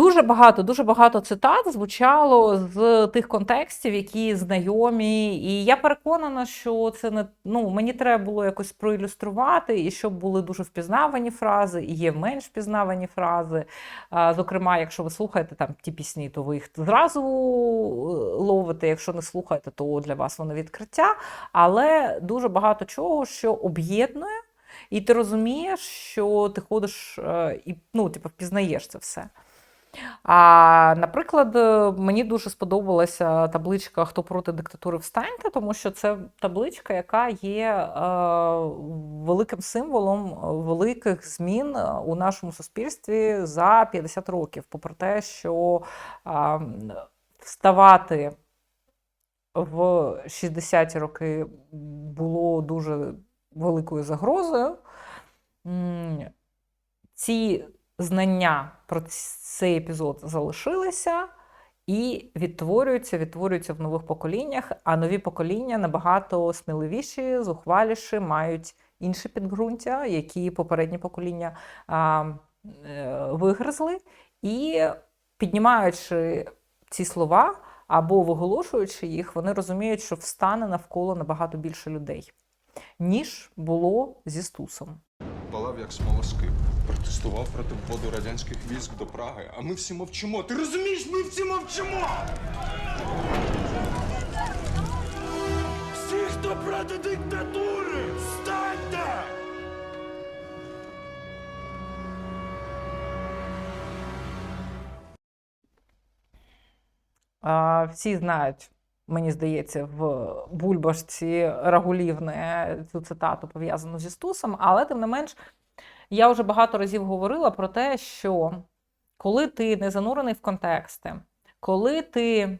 Дуже багато, дуже багато цитат звучало з тих контекстів, які знайомі. І я переконана, що це не ну мені треба було якось проілюструвати, і щоб були дуже впізнавані фрази, і є менш впізнавані фрази. Зокрема, якщо ви слухаєте там ті пісні, то ви їх зразу е, ловите. Якщо не слухаєте, то для вас воно відкриття. Але дуже багато чого, що об'єднує, і ти розумієш, що ти ходиш е, і ну, типу, впізнаєш це все. А, наприклад, е, мені дуже сподобалася табличка Хто проти диктатури встаньте, тому що це табличка, яка є е, великим символом великих змін у нашому суспільстві за 50 років. Попри те, що е, вставати в 60-ті роки було дуже великою загрозою. Ці знання про цей епізод залишилися і відтворюються, відтворюються в нових поколіннях, а нові покоління набагато сміливіші, зухваліші, мають інші підґрунтя, які попередні покоління а, е, вигризли, і піднімаючи ці слова або виголошуючи їх, вони розуміють, що встане навколо набагато більше людей, ніж було зі Стусом. Як смолоскип. Протестував проти вводу радянських військ до Праги. А ми всі мовчимо. Ти розумієш, ми всі мовчимо! Всі, хто проти диктатури, встаньте! А, Всі знають, мені здається, в бульбашці Рагулівни цю цитату пов'язану зі Стусом, але тим не менш, я вже багато разів говорила про те, що коли ти не занурений в контексти, коли ти е,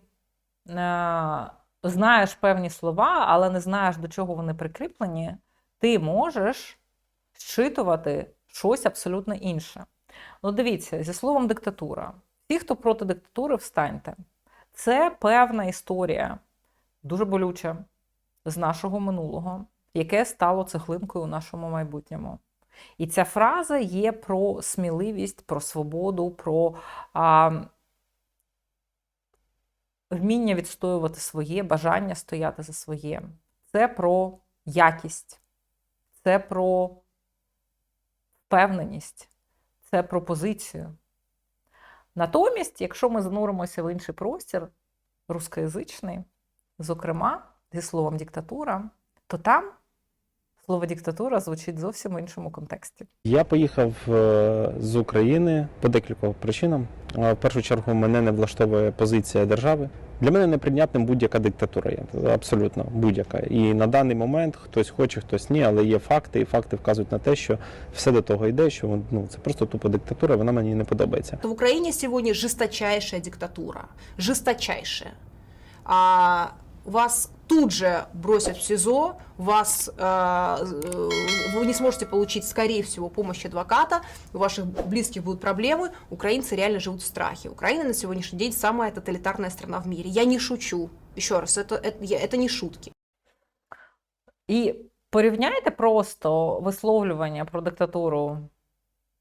знаєш певні слова, але не знаєш, до чого вони прикріплені, ти можеш зчитувати щось абсолютно інше. Ну, дивіться, зі словом диктатура. Ті, хто проти диктатури, встаньте. Це певна історія, дуже болюча, з нашого минулого, яке стало цеглинкою у нашому майбутньому. І ця фраза є про сміливість, про свободу, про а, вміння відстоювати своє, бажання стояти за своє. Це про якість, це про впевненість, це про позицію. Натомість, якщо ми зануримося в інший простір, рускоязичний, зокрема, зі словом диктатура, то там слово диктатура звучить зовсім в іншому контексті. Я поїхав е, з України по декількох причинам. Е, В першу чергу мене не влаштовує позиція держави. Для мене неприйнятним будь-яка диктатура є абсолютно будь-яка. І на даний момент хтось хоче, хтось ні, але є факти, і факти вказують на те, що все до того йде, що ну це просто тупо диктатура, вона мені не подобається. В Украине сегодня жесточайшая диктатура. Жесточайшая. А вас тут же бросят в СИЗО, вас, э, э, вы не сможете получить, скорее всего, помощь адвоката, у ваших близких будут проблемы, украинцы реально живут в страхе. Украина на сегодняшний день самая тоталитарная страна в мире. Я не шучу. Еще раз, это, это, я- это не шутки. І порівняйте просто висловлювання про диктатуру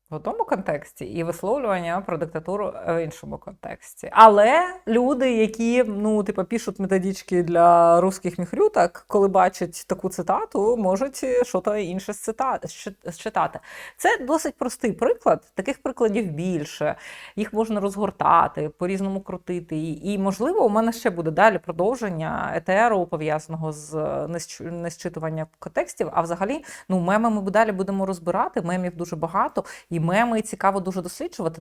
в одному контексті і висловлювання про диктатуру в іншому контексті. Але люди, які ну, типу, пишуть методички для русських міхрюток, коли бачать таку цитату, можуть щось інше зчитати. Це досить простий приклад. Таких прикладів більше. Їх можна розгортати, по-різному крутити. І, і можливо, у мене ще буде далі продовження етеру, пов'язаного з несч- несчитуванням контекстів. А взагалі, ну, меми ми далі будемо розбирати. Мемів дуже багато, меми цікаво дуже досліджувати.